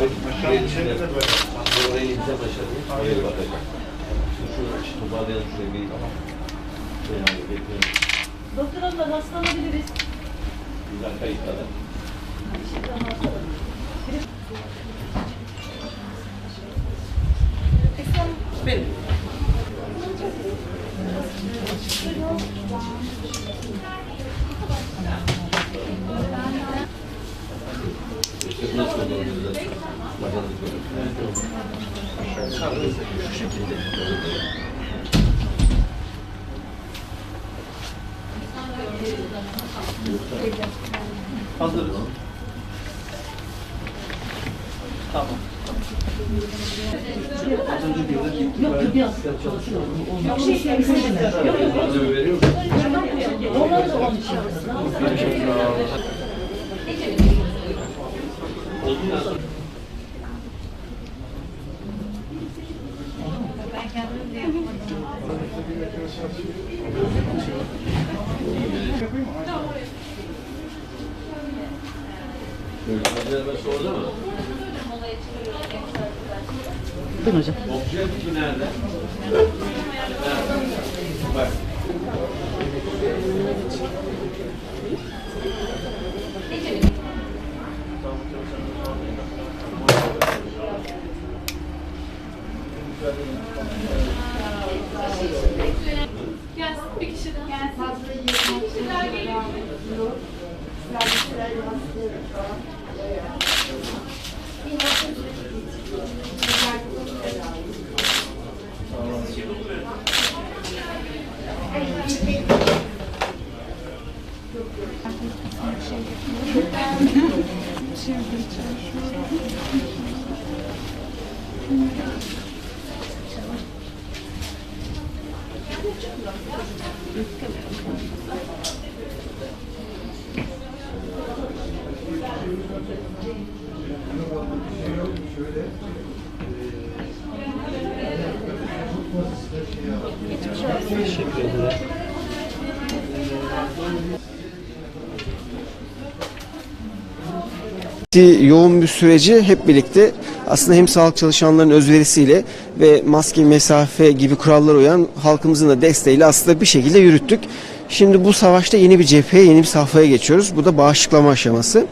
Şuraya oraya imza başladık. Oraya bakacak. Şimdi şunu aç, toparlayalım şurayı bir. Şöyle abi, bekleyin. Doktor abla rastlanabiliriz. Güzel kayıtlara. Benim. Hazırız. Tamam. Yok biraz çalışıyor. Yok şey yok yok. yok. Randevu veriyor musun? Onlar da onun için arasında. Görüşmeciler başta orada mı? Buyurun hocam. Oksijen tüpü nerede? Nerede? Bak. Gelsin bir kişi daha. yoğun bir süreci hep birlikte aslında hem sağlık çalışanlarının özverisiyle ve maske, mesafe gibi kurallara uyan halkımızın da desteğiyle aslında bir şekilde yürüttük. Şimdi bu savaşta yeni bir cepheye, yeni bir safhaya geçiyoruz. Bu da bağışıklama aşaması.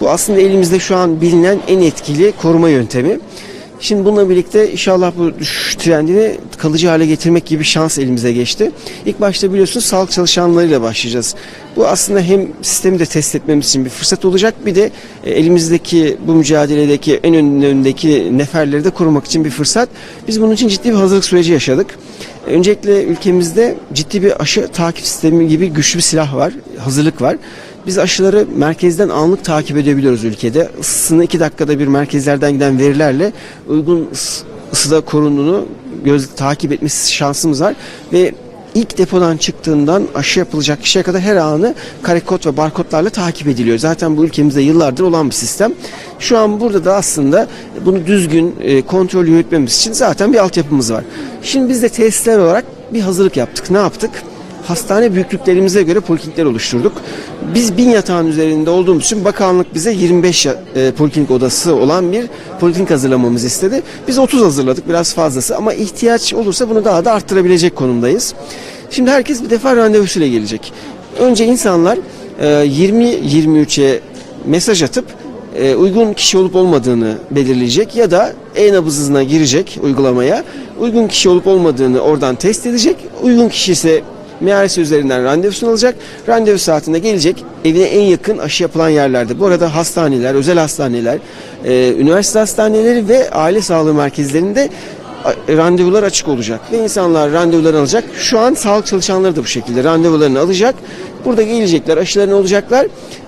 Bu aslında elimizde şu an bilinen en etkili koruma yöntemi. Şimdi bununla birlikte inşallah bu düşüş trendini kalıcı hale getirmek gibi şans elimize geçti. İlk başta biliyorsunuz sağlık çalışanlarıyla başlayacağız. Bu aslında hem sistemi de test etmemiz için bir fırsat olacak bir de e, elimizdeki bu mücadeledeki en önündeki neferleri de korumak için bir fırsat. Biz bunun için ciddi bir hazırlık süreci yaşadık. Öncelikle ülkemizde ciddi bir aşı takip sistemi gibi güçlü bir silah var, hazırlık var. Biz aşıları merkezden anlık takip edebiliyoruz ülkede. Isısını iki dakikada bir merkezlerden giden verilerle uygun ıs- ısıda korunduğunu göz takip etmesi şansımız var ve ilk depodan çıktığından aşı yapılacak kişiye kadar her anı kare kod ve barkodlarla takip ediliyor. Zaten bu ülkemizde yıllardır olan bir sistem. Şu an burada da aslında bunu düzgün e, kontrol yürütmemiz için zaten bir altyapımız var. Şimdi biz de tesisler olarak bir hazırlık yaptık. Ne yaptık? Hastane büyüklüklerimize göre poliklinikler oluşturduk. Biz bin yatağın üzerinde olduğumuz için bakanlık bize 25 ya- e, poliklinik odası olan bir poliklinik hazırlamamızı istedi. Biz 30 hazırladık biraz fazlası ama ihtiyaç olursa bunu daha da arttırabilecek konumdayız. Şimdi herkes bir defa randevusuyla gelecek. Önce insanlar e, 20-23'e mesaj atıp e, uygun kişi olup olmadığını belirleyecek ya da e-nabız hızına girecek uygulamaya. Uygun kişi olup olmadığını oradan test edecek. Uygun kişi ise MRS üzerinden randevusunu alacak. Randevu saatinde gelecek evine en yakın aşı yapılan yerlerde. Bu arada hastaneler, özel hastaneler, e, üniversite hastaneleri ve aile sağlığı merkezlerinde randevular açık olacak ve insanlar randevularını alacak. Şu an sağlık çalışanları da bu şekilde randevularını alacak. Burada gelecekler, aşılarını olacaklar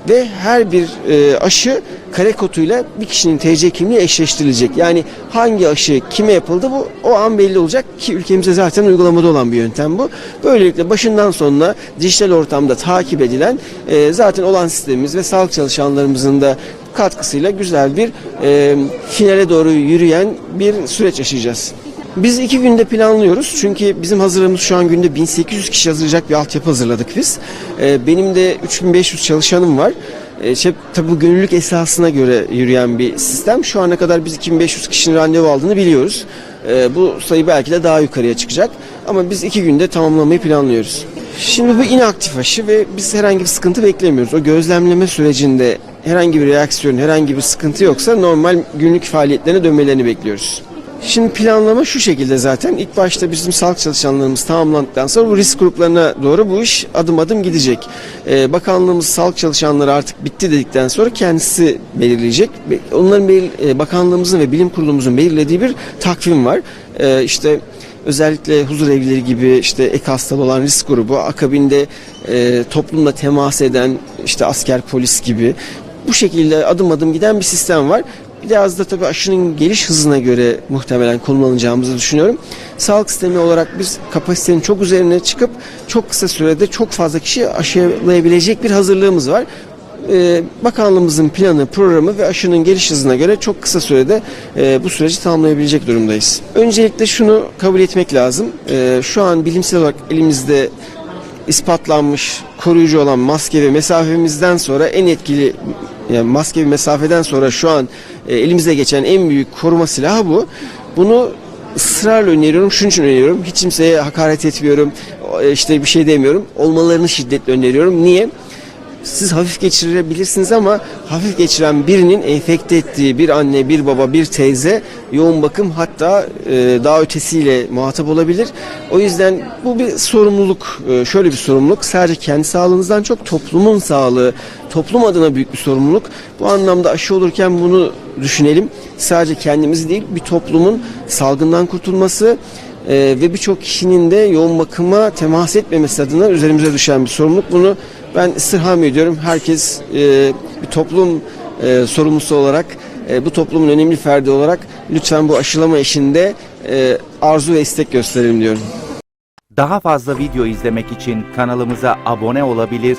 ve her bir e, aşı kare koduyla bir kişinin TC kimliği eşleştirilecek. Yani hangi aşı kime yapıldı bu o an belli olacak ki ülkemizde zaten uygulamada olan bir yöntem bu. Böylelikle başından sonuna dijital ortamda takip edilen e, zaten olan sistemimiz ve sağlık çalışanlarımızın da katkısıyla güzel bir e, finale doğru yürüyen bir süreç yaşayacağız. Biz iki günde planlıyoruz çünkü bizim hazırlığımız şu an günde 1800 kişi hazırlayacak bir altyapı hazırladık biz. Ee, benim de 3500 çalışanım var. E, şey, tabii bu gönüllülük esasına göre yürüyen bir sistem. Şu ana kadar biz 2500 kişinin randevu aldığını biliyoruz. E, bu sayı belki de daha yukarıya çıkacak. Ama biz iki günde tamamlamayı planlıyoruz. Şimdi bu inaktif aşı ve biz herhangi bir sıkıntı beklemiyoruz. O gözlemleme sürecinde herhangi bir reaksiyon, herhangi bir sıkıntı yoksa normal günlük faaliyetlerine dönmelerini bekliyoruz. Şimdi planlama şu şekilde zaten. İlk başta bizim sağlık çalışanlarımız tamamlandıktan sonra bu risk gruplarına doğru bu iş adım adım gidecek. Ee, bakanlığımız sağlık çalışanları artık bitti dedikten sonra kendisi belirleyecek. Be- Onların belir- e, bakanlığımızın ve bilim kurulumuzun belirlediği bir takvim var. Ee, işte özellikle huzur evleri gibi işte ek hastalığı olan risk grubu akabinde e, toplumla temas eden işte asker polis gibi bu şekilde adım adım giden bir sistem var. Biraz da tabii aşının geliş hızına göre muhtemelen konumlanacağımızı düşünüyorum. Sağlık sistemi olarak biz kapasitenin çok üzerine çıkıp çok kısa sürede çok fazla kişi aşılayabilecek bir hazırlığımız var. Ee, bakanlığımızın planı, programı ve aşının geliş hızına göre çok kısa sürede e, bu süreci tamamlayabilecek durumdayız. Öncelikle şunu kabul etmek lazım. Ee, şu an bilimsel olarak elimizde ispatlanmış koruyucu olan maske ve mesafemizden sonra en etkili yani maske ve mesafeden sonra şu an e, elimize geçen en büyük koruma silahı bu. Bunu ısrarla öneriyorum. Şunun için öneriyorum. Hiç kimseye hakaret etmiyorum. e, işte bir şey demiyorum. Olmalarını şiddetle öneriyorum. Niye? siz hafif geçirebilirsiniz ama hafif geçiren birinin enfekte ettiği bir anne, bir baba, bir teyze yoğun bakım hatta e, daha ötesiyle muhatap olabilir. O yüzden bu bir sorumluluk, şöyle bir sorumluluk. Sadece kendi sağlığınızdan çok toplumun sağlığı, toplum adına büyük bir sorumluluk. Bu anlamda aşı olurken bunu düşünelim. Sadece kendimiz değil, bir toplumun salgından kurtulması, ee, ve birçok kişinin de yoğun bakıma temas etmemesi adına üzerimize düşen bir sorumluluk. Bunu ben istirham ediyorum. Herkes e, bir toplum e, sorumlusu olarak, e, bu toplumun önemli ferdi olarak lütfen bu aşılama işinde e, arzu ve istek gösterelim diyorum. Daha fazla video izlemek için kanalımıza abone olabilir,